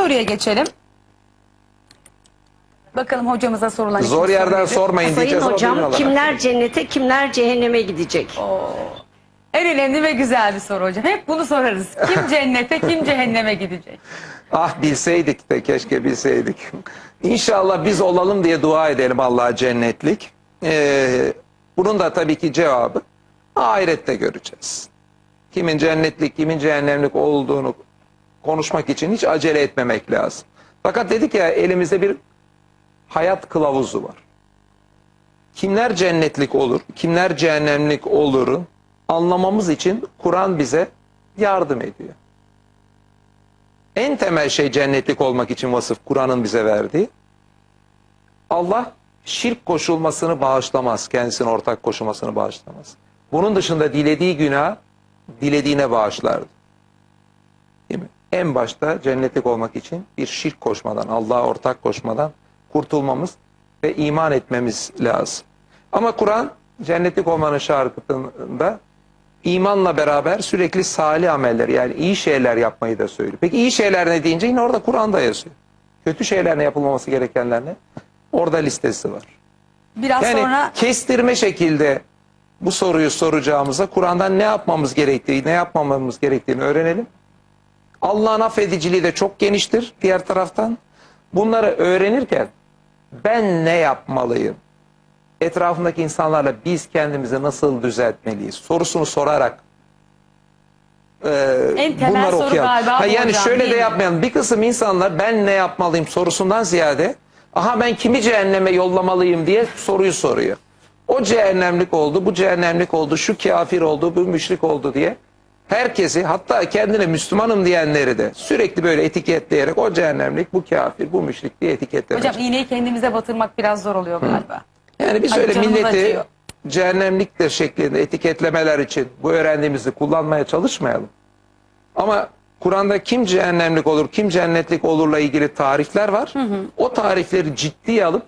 soruya geçelim. Bakalım hocamıza sorulan Zor ikinci yerden soru sormayın Sayın diyeceğiz ama hocam bilmiyorlar. kimler cennete kimler cehenneme gidecek? En önemli ve güzel bir soru hocam. Hep bunu sorarız. Kim cennete kim cehenneme gidecek? Ah bilseydik de keşke bilseydik. İnşallah biz olalım diye dua edelim Allah'a cennetlik. Ee, bunun da tabii ki cevabı ahirette göreceğiz. Kimin cennetlik, kimin cehennemlik olduğunu konuşmak için hiç acele etmemek lazım. Fakat dedik ya elimizde bir hayat kılavuzu var. Kimler cennetlik olur, kimler cehennemlik olurun anlamamız için Kur'an bize yardım ediyor. En temel şey cennetlik olmak için vasıf Kur'an'ın bize verdiği. Allah şirk koşulmasını bağışlamaz. Kendisine ortak koşulmasını bağışlamaz. Bunun dışında dilediği günah dilediğine bağışlardı. Değil mi? En başta cennetlik olmak için bir şirk koşmadan, Allah'a ortak koşmadan kurtulmamız ve iman etmemiz lazım. Ama Kur'an cennetlik olmanın şarkıtında imanla beraber sürekli salih ameller yani iyi şeyler yapmayı da söylüyor. Peki iyi şeyler ne deyince yine orada Kur'an'da yazıyor. Kötü şeyler ne yapılmaması gerekenler ne? Orada listesi var. Biraz Yani sonra kestirme şekilde bu soruyu soracağımıza Kur'an'dan ne yapmamız gerektiği, ne yapmamamız gerektiğini öğrenelim. Allah'ın affediciliği de çok geniştir diğer taraftan. Bunları öğrenirken ben ne yapmalıyım? Etrafındaki insanlarla biz kendimizi nasıl düzeltmeliyiz? Sorusunu sorarak e, En temel bunları soru okuyalım. galiba Ha, yani hocam, şöyle de yapmayalım. Bir kısım insanlar ben ne yapmalıyım sorusundan ziyade aha ben kimi cehenneme yollamalıyım diye soruyu soruyor. O cehennemlik oldu, bu cehennemlik oldu, şu kafir oldu, bu müşrik oldu diye herkesi hatta kendine Müslümanım diyenleri de sürekli böyle etiketleyerek o cehennemlik, bu kafir, bu müşrik diye etiketlemek. hocam iğneyi kendimize batırmak biraz zor oluyor galiba. Yani biz Ay, öyle milleti acıyor. cehennemliktir şeklinde etiketlemeler için bu öğrendiğimizi kullanmaya çalışmayalım. Ama Kur'an'da kim cehennemlik olur, kim cennetlik olurla ilgili tarifler var. O tarifleri ciddiye alıp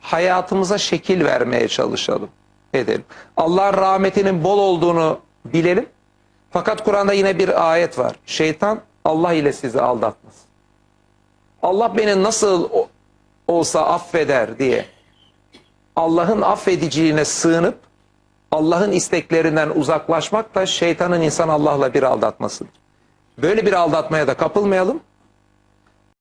hayatımıza şekil vermeye çalışalım, edelim. Allah'ın rahmetinin bol olduğunu bilelim. Fakat Kur'an'da yine bir ayet var. Şeytan Allah ile sizi aldatmaz. Allah beni nasıl olsa affeder diye Allah'ın affediciliğine sığınıp Allah'ın isteklerinden uzaklaşmak da şeytanın insan Allah'la bir aldatmasıdır. Böyle bir aldatmaya da kapılmayalım.